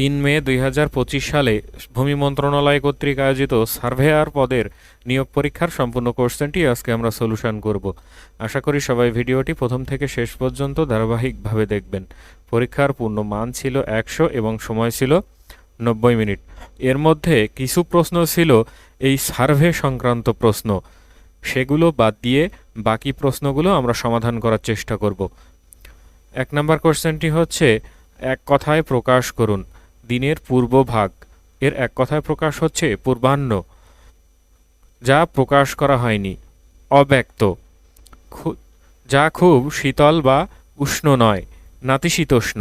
তিন মে দুই হাজার পঁচিশ সালে ভূমি মন্ত্রণালয় কর্তৃক আয়োজিত সার্ভেয়ার পদের নিয়োগ পরীক্ষার সম্পূর্ণ কোশ্চেনটি আজকে আমরা সলিউশন করব। আশা করি সবাই ভিডিওটি প্রথম থেকে শেষ পর্যন্ত ধারাবাহিকভাবে দেখবেন। পরীক্ষার পূর্ণ মান ছিল একশো এবং সময় ছিল নব্বই মিনিট। এর মধ্যে কিছু প্রশ্ন ছিল এই সার্ভে সংক্রান্ত প্রশ্ন। সেগুলো বাদ দিয়ে বাকি প্রশ্নগুলো আমরা সমাধান করার চেষ্টা করব। এক নম্বর কোশ্চেনটি হচ্ছে, এক কথায় প্রকাশ করুন। দিনের পূর্বভাগ এর এক কথায় প্রকাশ হচ্ছে পূর্বাহ্ন, যা প্রকাশ করা হয়নি, অব্যক্ত। যা খুব শীতল বা উষ্ণ নয়, নাতিশীতোষ্ণ।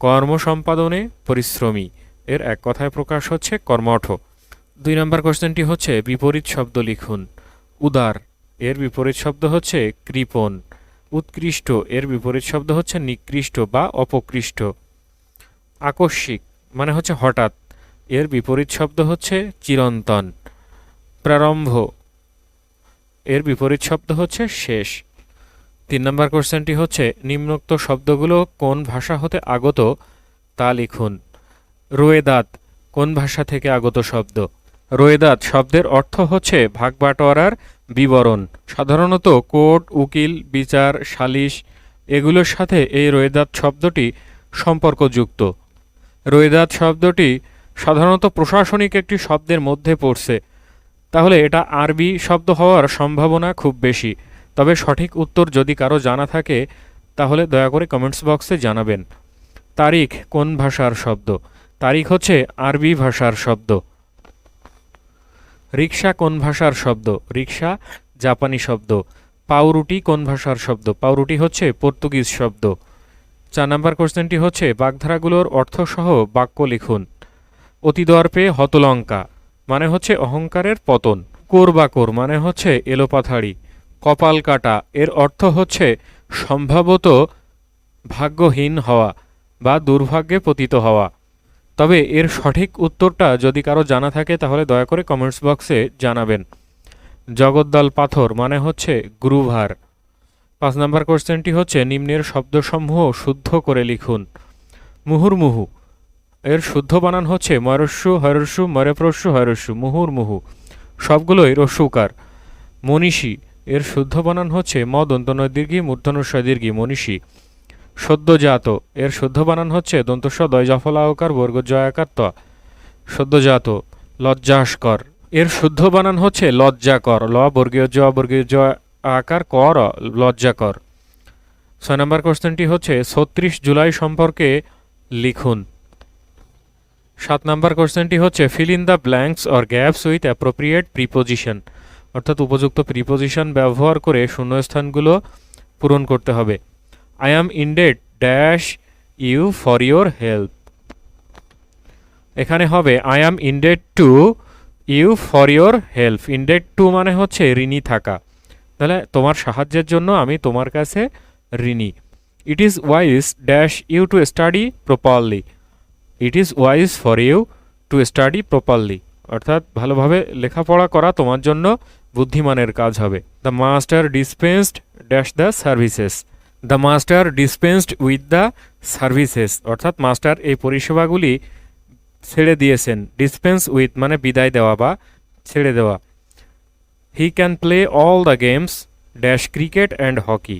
কর্ম সম্পাদনে পরিশ্রমী, এর এক কথায় প্রকাশ হচ্ছে কর্মঠ। দুই নম্বর কোশ্চেনটি হচ্ছে বিপরীত শব্দ লিখুন। উদার, এর বিপরীত শব্দ হচ্ছে কৃপণ। উৎকৃষ্ট, এর বিপরীত শব্দ হচ্ছে নিকৃষ্ট বা অপকৃষ্ট। আকস্মিক মানে হচ্ছে হঠাৎ। এর বিপরীত শব্দ হচ্ছে চিরন্তন, প্রারম্ভ। এর বিপরীত শব্দ হচ্ছে শেষ। তিন নম্বর কোশ্চেনটি হচ্ছে, নিম্নোক্ত শব্দগুলো কোন ভাষা হতে আগত? তা লিখুন। রোয়েদাত কোন ভাষা থেকে আগত শব্দ? রোয়েদাত শব্দের অর্থ হচ্ছে ভাগবাটোয়ারার বিবরণ। সাধারণত কোর্ট উকিল, বিচার, সালিশ এগুলোর সাথে এই রোয়েদাত শব্দটি সম্পর্কযুক্ত। রোয়েদাত শব্দটি সাধারণত প্রশাসনিক একটি শব্দের মধ্যে পড়ছে। তাহলে এটা আরবি শব্দ হওয়ার সম্ভাবনা খুব বেশি। তবে সঠিক উত্তর যদি কারও জানা থাকে, তাহলে দয়া করে কমেন্টস বক্সে জানাবেন। তারিখ কোন ভাষার শব্দ? তারিখ হচ্ছে আরবি ভাষার শব্দ। রিক্সা কোন ভাষার শব্দ? রিক্সা জাপানি শব্দ। পাউরুটি কোন ভাষার শব্দ? পাউরুটি হচ্ছে পর্তুগিজ শব্দ। চার নাম্বার কোশ্চেনটি হচ্ছে, বাগধারাগুলোর অর্থসহ বাক্য লিখুন। অতিদর্পে হতলঙ্কা মানে হচ্ছে অহংকারের পতন। কোরবাকোর মানে হচ্ছে এলোপাথাড়ি কপাল কাটা, এর অর্থ হচ্ছে সম্ভবত ভাগ্যহীন হওয়া বা দুর্ভাগ্যে পতিত হওয়া। তবে এর সঠিক উত্তরটা যদি কারও জানা থাকে, তাহলে দয়া করে কমেন্টস বক্সে জানাবেন। জগদ্দল পাথর মানে হচ্ছে গ্রুভার। পাঁচ নম্বর কোশ্চেনটি হচ্ছে, নিম্নের শব্দসমূহ শুদ্ধ করে লিখুন। মুহুর্মুহু। এর শুদ্ধ বানান হচ্ছে ময়রস্যু হয়রস্যু মরেপ্রস্যু হয়রস্যু মুহুর্মুহু। সবগুলোই রস্যুকার মনীষী। এর শুদ্ধ বানান হচ্ছে ম দন্তনয় দীর্ঘি মূর্ধনুস্বয় দীর্ঘি মনীষী। সদ্যজাত। এর শুদ্ধ বানান হচ্ছে দন্তস্ব দয় জফলাহকার বর্গ জয়াকার ত সদ্যজাত। লজ্জাস্কর। এর শুদ্ধ বানান হচ্ছে, লজ্জাকর, ল, বর্গীয় জ বর্গীয় জ আকার কর লজ্জাকর ছয় নম্বর কোশ্চেনটি হচ্ছে, ছত্রিশ জুলাই সম্পর্কে লিখুন। সাত নম্বর কোশ্চেনটি হচ্ছে fill in the blanks or gaps with appropriate preposition অর্থাৎ উপযুক্ত প্রিপোজিশন ব্যবহার করে শূন্যস্থানগুলো পূরণ করতে হবে। I am indebted dash you for your help এখানে হবে I am indebted to you for your help indebted to মানে হচ্ছে ঋণী থাকা। তাহলে তোমার সাহায্যের জন্য আমি তোমার কাছে ঋণী। It is wise dash you to study properly it is wise for you to study properly অর্থাৎ ভালোভাবে লেখাপড়া করা তোমার জন্য বুদ্ধিমানের কাজ হবে। The master dispensed dash the services the master dispensed with the services অর্থাৎ মাস্টার এই পরিষেবাগুলি ছেড়ে দিয়েছেন। ডিসপেন্স উইথ মানে বিদায় দেওয়া বা ছেড়ে দেওয়া। He can play all the games dash cricket and hockey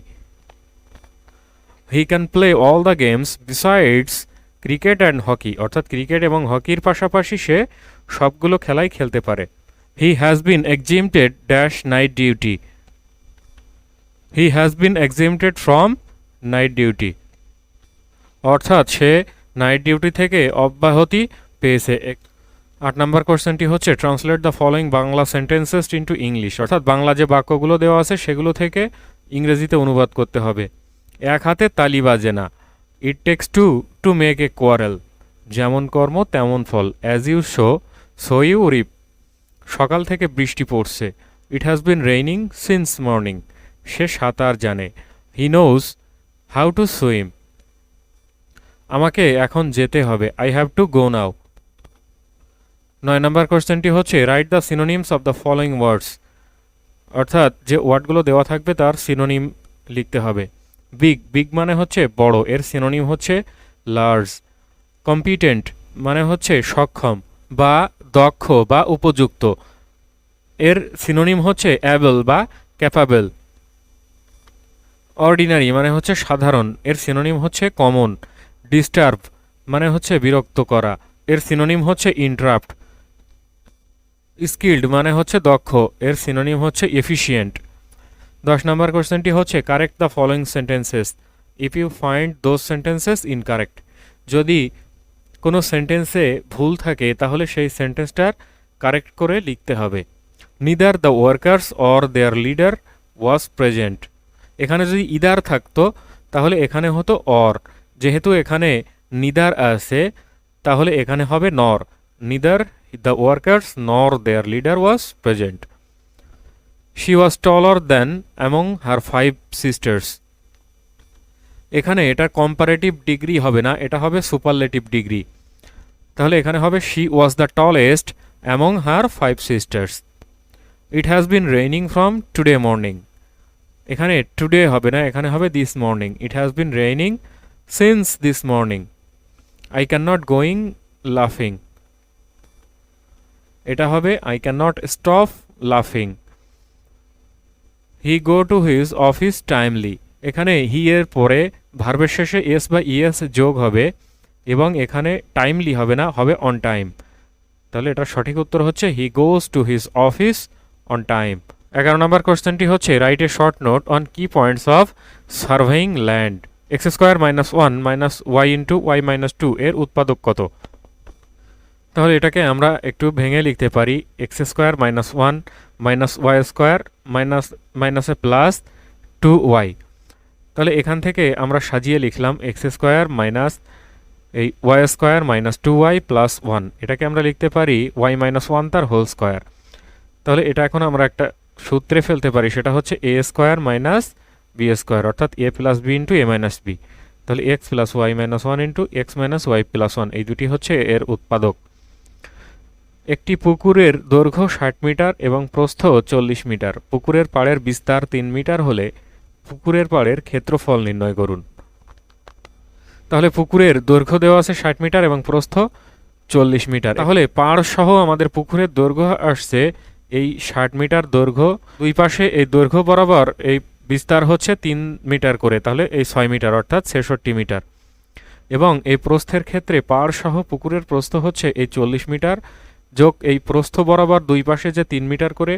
he can play all the games besides cricket and hockey অর্থাৎ ক্রিকেট এবং হকির পাশাপাশি সে সবগুলো খেলাই খেলতে পারে। He has been exempted dash night duty he has been exempted from night duty অর্থাৎ সে নাইট ডিউটি থেকে অব্যাহতি পেয়েছে। আট নম্বর কোশ্চেনটি হচ্ছে translate the following Bangla sentences into English অর্থাৎ বাংলা যে বাক্যগুলো দেওয়া আছে, সেগুলো থেকে ইংরেজিতে অনুবাদ করতে হবে। এক হাতে তালি বাজে না। It takes two to make a quarrel যেমন কর্ম, তেমন ফল। As you sow so you reap সকাল থেকে বৃষ্টি পড়ছে। It has been raining since morning সে সাঁতার জানে। He knows how to swim আমাকে এখন যেতে হবে। I have to go now নয় নম্বর কোশ্চেনটি হচ্ছে write the synonyms of the following words অর্থাৎ যে ওয়ার্ডগুলো দেওয়া থাকবে তার সিনোনিম লিখতে হবে। বিগ বিগ মানে হচ্ছে বড়, এর সিনোনিম হচ্ছে লার্জ কম্পিটেন্ট মানে হচ্ছে সক্ষম বা দক্ষ বা উপযুক্ত। এর সিনোনিম হচ্ছে অ্যাবল বা ক্যাপাবেল অর্ডিনারি মানে হচ্ছে সাধারণ, এর সিনোনিম হচ্ছে কমন ডিস্টার্ব মানে হচ্ছে বিরক্ত করা। এর সিনোনিম হচ্ছে ইন্টারাপ্ট স্কিল্ড মানে হচ্ছে দক্ষ, এর সিনোনিম হচ্ছে এফিশিয়েন্ট দশ নম্বর কোশ্চেনটি হচ্ছে correct the following sentences if you find those sentences incorrect যদি কোনো সেন্টেন্সে ভুল থাকে, তাহলে সেই সেন্টেন্সটার কারেক্ট করে লিখতে হবে। Neither the workers or their leader was present এখানে যদি ইদার থাকতো, তাহলে এখানে হতো অর যেহেতু এখানে নিদার আছে, তাহলে এখানে হবে nor neither the workers nor their leader was present. She was taller than among her five sisters. এখানে এটা কম্পারেটিভ ডিগ্রি হবে না, এটা হবে সুপারলেটিভ ডিগ্রি তাহলে এখানে হবে she was the tallest among her five sisters it has been raining from today morning এখানে টুডে হবে না, এখানে হবে this morning it has been raining since this morning I can not going লাফিং এটা হবে আই ক্যান নট স্টপ লাফিং he go to his office timely এখানে হি এর পরে ভার্বের শেষে এস বা ইএস যোগ হবে, এবং এখানে টাইমলি হবে না, হবে অন টাইম তাহলে এটার সঠিক উত্তর হচ্ছে he goes to his office on time এগারো নম্বর কোশ্চেনটি হচ্ছে write a short note on key points of surveying land x square minus one minus y into y minus two এর উৎপাদক কত? তাহলে এটাকে আমরা একটু ভেঙে লিখতে পারি x square minus one minus y square minus মাইনাসে প্লাস টু ওয়াই তাহলে এখান থেকে আমরা সাজিয়ে লিখলাম এক্স স্কোয়ার মাইনাস এই y square minus two y plus one এটাকে আমরা লিখতে পারি ওয়াই মাইনাস ওয়ান তার হোল স্কোয়ার তাহলে এটা এখন আমরা একটা সূত্রে ফেলতে পারি, সেটা হচ্ছে a square minus b square অর্থাৎ a plus b into a minus b তাহলে x plus y minus one into x minus y plus one এই দুটি হচ্ছে এর উৎপাদক। একটি পুকুরের দৈর্ঘ্য ষাট মিটার এবং প্রস্থ চল্লিশ মিটার। পুকুরের পাড়ের বিস্তার তিন মিটার হলে পুকুরের পাড়ের ক্ষেত্রফল নির্ণয় করুন। তাহলে পুকুরের দৈর্ঘ্য দেওয়া আছে ষাট মিটার এবং প্রস্থ চল্লিশ মিটার। তাহলে পাড় সহ আমাদের পুকুরের দৈর্ঘ্য আসছে এই ষাট মিটার দৈর্ঘ্য। দুই পাশে এই দৈর্ঘ্য বরাবর এই বিস্তার হচ্ছে তিন মিটার করে, তাহলে এই ছয় মিটার অর্থাৎ ছেষট্টি মিটার। এবং এই প্রস্থের ক্ষেত্রে পাড় সহ পুকুরের প্রস্থ হচ্ছে এই চল্লিশ মিটার। যোগ এই প্রস্থ বরাবর দুই পাশে যে তিন মিটার করে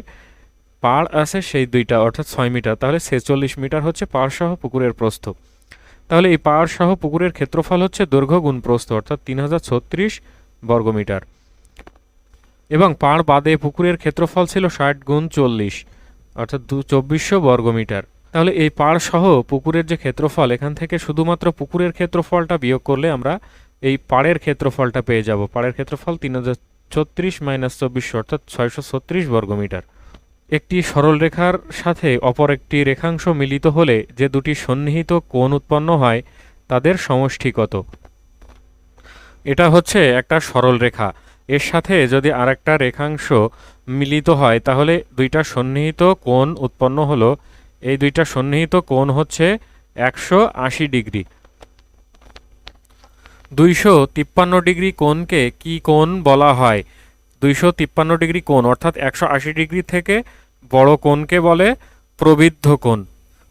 পাড় আছে, সেই দুইটা, অর্থাৎ ছয় মিটার। তাহলে ছেচল্লিশ মিটার হচ্ছে পাড় সহ পুকুরের প্রস্থ। তাহলে এই পাড় সহ পুকুরের ক্ষেত্রফল হচ্ছে দৈর্ঘ্য গুণ প্রস্থ, অর্থাৎ তিন হাজার ছত্রিশ বর্গমিটার এবং পাড় বাদে পুকুরের ক্ষেত্রফল ছিল ষাট গুণ চল্লিশ, অর্থাৎ দু চব্বিশশো বর্গমিটার তাহলে এই পাড় সহ পুকুরের যে ক্ষেত্রফল, এখান থেকে শুধুমাত্র পুকুরের ক্ষেত্রফলটা বিয়োগ করলে আমরা এই পাড়ের ক্ষেত্রফলটা পেয়ে যাব। পাড়ের ক্ষেত্রফল তিন হাজার ছত্রিশ মাইনাস চব্বিশশো অর্থাৎ ছয়শো ছত্রিশ বর্গমিটার একটি সরলরেখার সাথে অপর একটি রেখাংশ মিলিত হলে যে দুটি সন্নিহিত কোণ উৎপন্ন হয়, তাদের সমষ্টি কত এটা হচ্ছে একটা সরল রেখা। এর সাথে যদি আরেকটা রেখাংশ মিলিত হয়, তাহলে দুইটা সন্নিহিত কোণ উৎপন্ন হলো। এই দুইটা সন্নিহিত কোণ হচ্ছে একশো আশি ডিগ্রি। দুইশো তিপ্পান্ন ডিগ্রি কোণকে কি কোণ বলা হয়? দুইশো তিপ্পান্ন ডিগ্রি কোণ, অর্থাৎ একশো আশি ডিগ্রি থেকে বড় কোণকে বলে প্রবৃদ্ধ কোণ।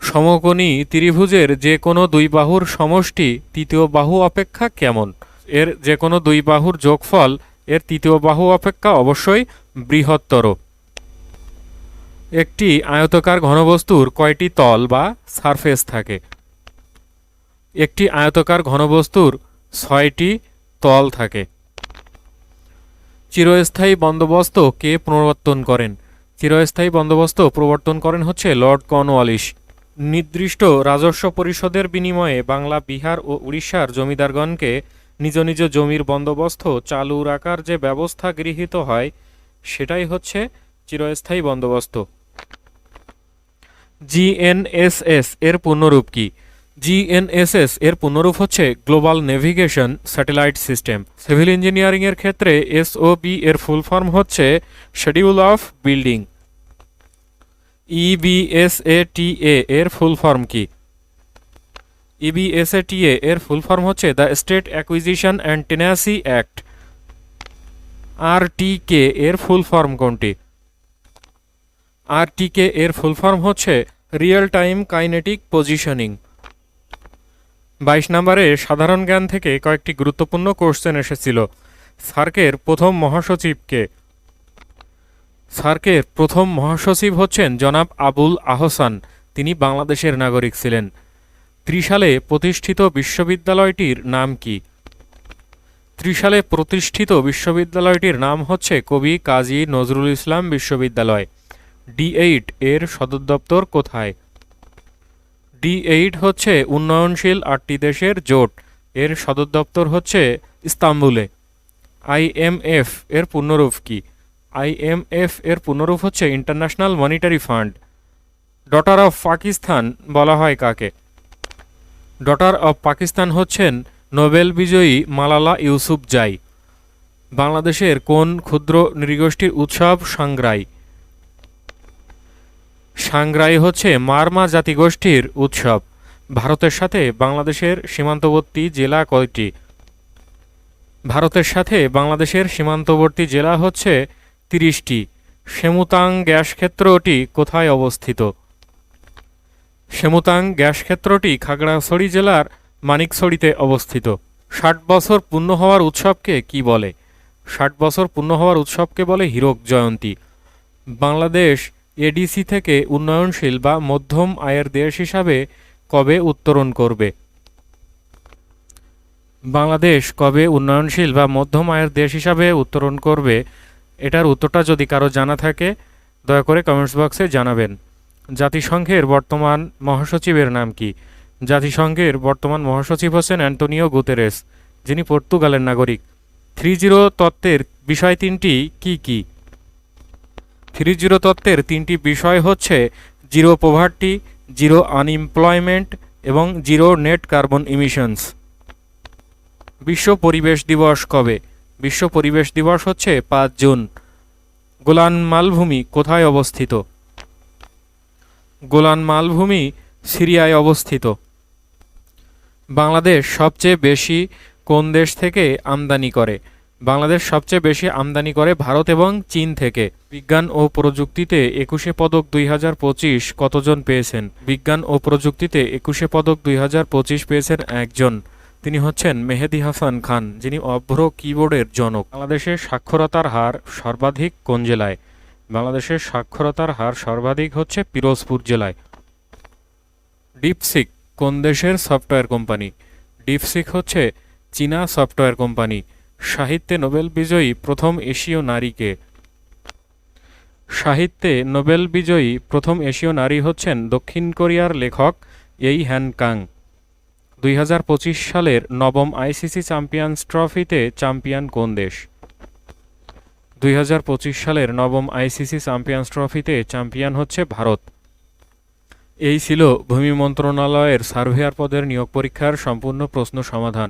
সমকোণী ত্রিভুজের যে কোনো দুই বাহুর সমষ্টি তৃতীয় বাহু অপেক্ষা কেমন? এর যে কোনো দুই বাহুর যোগফল এর তৃতীয় বাহু অপেক্ষা অবশ্যই বৃহত্তর। একটি আয়তকার ঘনবস্তুর কয়টি তল বা সারফেস থাকে? একটি আয়তকার ঘনবস্তুর ছয়টি তল থাকে। চিরস্থায়ী বন্দোবস্ত কে প্রবর্তন করেন? চিরস্থায়ী বন্দোবস্ত প্রবর্তন করেন হচ্ছে লর্ড কর্নওয়ালিস নির্দিষ্ট রাজস্ব পরিষদের বিনিময়ে বাংলা, বিহার ও উড়িষ্যার জমিদারগণকে নিজ নিজ জমির বন্দোবস্ত চালু রাখার যে ব্যবস্থা গৃহীত হয়, সেটাই হচ্ছে চিরস্থায়ী বন্দোবস্ত। জিএনএসএস এর পূর্ণরূপ কি? জিএনএসএস এর পুনরূপ হচ্ছে global navigation satellite system civil engineering এর ক্ষেত্রে এসওবি এর ফুল ফর্ম হচ্ছে শেডিউল অফ বিল্ডিং ইবিএসএটিএ এর ফুল ফর্ম কি? ইবিএসএটিএ এর ফুল ফর্ম হচ্ছে the state acquisition and tenancy act R T K এর ফুল ফর্ম কোনটি? আর টি কে এর ফুল ফর্ম হচ্ছে রিয়েল টাইম কাইনেটিক পজিশনিং বাইশ নম্বরে সাধারণ জ্ঞান থেকে কয়েকটি গুরুত্বপূর্ণ কোশ্চেন এসেছিল। সার্কের প্রথম মহাসচিবকে সার্কের প্রথম মহাসচিব হচ্ছেন জনাব আবুল আহসান। তিনি বাংলাদেশের নাগরিক ছিলেন। ত্রিশালে প্রতিষ্ঠিত বিশ্ববিদ্যালয়টির নাম কি? ত্রিশালে প্রতিষ্ঠিত বিশ্ববিদ্যালয়টির নাম হচ্ছে কবি কাজী নজরুল ইসলাম বিশ্ববিদ্যালয়। ডি এইট এর সদর দপ্তর কোথায়? ডি এইট হচ্ছে উন্নয়নশীল আটটি দেশের জোট। এর সদর দপ্তর হচ্ছে ইস্তাম্বুলে। আইএমএফ এর পূর্ণরূপ কি? আইএমএফ এর পূর্ণরূপ হচ্ছে international monetary fund. Daughter of Pakistan বলা হয় কাকে? ডটার অফ পাকিস্তান হচ্ছেন নোবেল বিজয়ী মালালা ইউসুফ জাই। বাংলাদেশের কোন ক্ষুদ্র নৃগোষ্ঠীর উৎসব সাংগ্রাই? সাংগ্রাই হচ্ছে মারমা জাতিগোষ্ঠীর উৎসব। ভারতের সাথে বাংলাদেশের সীমান্তবর্তী জেলা কয়টি? ভারতের সাথে বাংলাদেশের সীমান্তবর্তী জেলা হচ্ছে তিরিশটি। সেমুতাং গ্যাস ক্ষেত্রটি কোথায় অবস্থিত? সেমুতাং গ্যাস ক্ষেত্রটি খাগড়াছড়ি জেলার মানিকছড়িতে অবস্থিত। ষাট বছর পূর্ণ হওয়ার উৎসবকে কি বলে? ষাট বছর পূর্ণ হওয়ার উৎসবকে বলে হীরক জয়ন্তী। বাংলাদেশ এডিসি থেকে উন্নয়নশীল বা মধ্যম আয়ের দেশ হিসাবে কবে উত্তরণ করবে? বাংলাদেশ কবে উন্নয়নশীল বা মধ্যম আয়ের দেশ হিসাবে উত্তরণ করবে? এটার উত্তরটা যদি কারও জানা থাকে, দয়া করে কমেন্টস বক্সে জানাবেন। জাতিসংঘের বর্তমান মহাসচিবের নাম কি? জাতিসংঘের বর্তমান মহাসচিব হচ্ছেন অ্যান্টোনিও গুতেরেস, যিনি পর্তুগালের নাগরিক। থ্রি জিরো তত্ত্বের বিষয় তিনটি কি কি? থ্রি জিরো তত্ত্বের তিনটি বিষয় হচ্ছে জিরো পোভার্টি জিরো আনএমপ্লয়মেন্ট এবং জিরো নেট কার্বন ইমিশনস বিশ্ব পরিবেশ দিবস কবে? বিশ্ব পরিবেশ দিবস হচ্ছে পাঁচ জুন। গোলান মালভূমি কোথায় অবস্থিত? গোলান মালভূমি সিরিয়ায় অবস্থিত। বাংলাদেশ সবচেয়ে বেশি কোন দেশ থেকে আমদানি করে? বাংলাদেশ সবচেয়ে বেশি আমদানি করে ভারত এবং চীন থেকে। বিজ্ঞান ও প্রযুক্তিতে একুশে পদক দুই হাজার পঁচিশ কতজন পেয়েছেন? বিজ্ঞান ও প্রযুক্তিতে একুশে পদক দুই হাজার পঁচিশ পেয়েছেন একজন। তিনি হচ্ছেন মেহেদি হাসান খান, যিনি অভ্র কিবোর্ডের জনক। বাংলাদেশের সাক্ষরতার হার সর্বাধিক কোন জেলায়? বাংলাদেশের সাক্ষরতার হার সর্বাধিক হচ্ছে পিরোজপুর জেলায়। ডিপসিক কোন দেশের সফটওয়্যার কোম্পানি? ডিপসিক হচ্ছে চীনা সফটওয়্যার কোম্পানি। সাহিত্যে নোবেল বিজয়ী প্রথম এশীয় নারীকে। সাহিত্যে নোবেল বিজয়ী প্রথম এশীয় নারী হচ্ছেন দক্ষিণ কোরিয়ার লেখক এই হ্যান কাং। দুই হাজার পঁচিশ সালের নবম আইসিসি চ্যাম্পিয়ন্স ট্রফিতে চ্যাম্পিয়ন কোন দেশ? দুই হাজার পঁচিশ সালের নবম আইসিসি চ্যাম্পিয়ন্স ট্রফিতে চ্যাম্পিয়ন হচ্ছে ভারত। এই ছিল ভূমি মন্ত্রণালয়ের সার্ভেয়ার পদের নিয়োগ পরীক্ষার সম্পূর্ণ প্রশ্ন সমাধান।